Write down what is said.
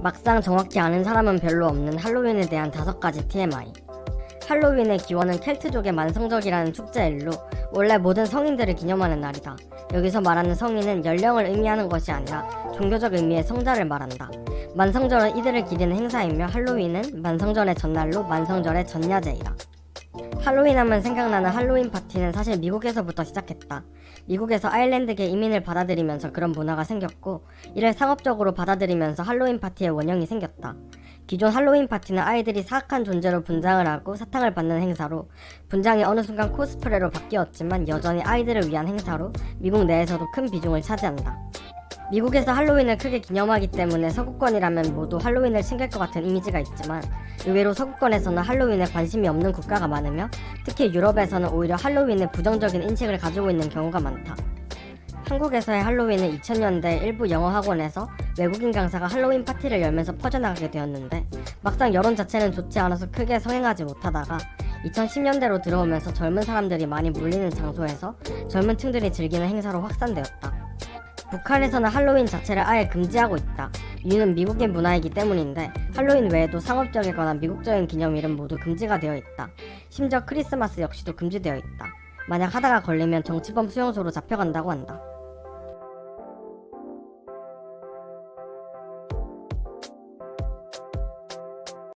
막상 정확히 아는 사람은 별로 없는 할로윈에 대한 다섯 가지 TMI. 할로윈의 기원은 켈트족의 만성절이라는 축제일로 원래 모든 성인들을 기념하는 날이다. 여기서 말하는 성인은 연령을 의미하는 것이 아니라 종교적 의미의 성자를 말한다. 만성절은 이들을 기리는 행사이며 할로윈은 만성절의 전날로 만성절의 전야제이다. 할로윈 하면 생각나는 할로윈 파티는 사실 미국에서부터 시작했다. 미국에서 아일랜드계 이민을 받아들이면서 그런 문화가 생겼고 이를 상업적으로 받아들이면서 할로윈 파티의 원형이 생겼다. 기존 할로윈 파티는 아이들이 사악한 존재로 분장을 하고 사탕을 받는 행사로 분장이 어느 순간 코스프레로 바뀌었지만 여전히 아이들을 위한 행사로 미국 내에서도 큰 비중을 차지한다. 미국에서 할로윈을 크게 기념하기 때문에 서구권이라면 모두 할로윈을 챙길 것 같은 이미지가 있지만 의외로 서구권에서는 할로윈에 관심이 없는 국가가 많으며 특히 유럽에서는 오히려 할로윈에 부정적인 인식을 가지고 있는 경우가 많다. 한국에서의 할로윈은 2000년대 일부 영어 학원에서 외국인 강사가 할로윈 파티를 열면서 퍼져나가게 되었는데 막상 여론 자체는 좋지 않아서 크게 성행하지 못하다가 2010년대로 들어오면서 젊은 사람들이 많이 몰리는 장소에서 젊은 층들이 즐기는 행사로 확산되었다. 북한에서는 할로윈 자체를 아예 금지하고 있다. 이유는 미국의 문화이기 때문인데 할로윈 외에도 상업적이거나 미국적인 기념일은 모두 금지가 되어 있다. 심지어 크리스마스 역시도 금지되어 있다. 만약 하다가 걸리면 정치범 수용소로 잡혀간다고 한다.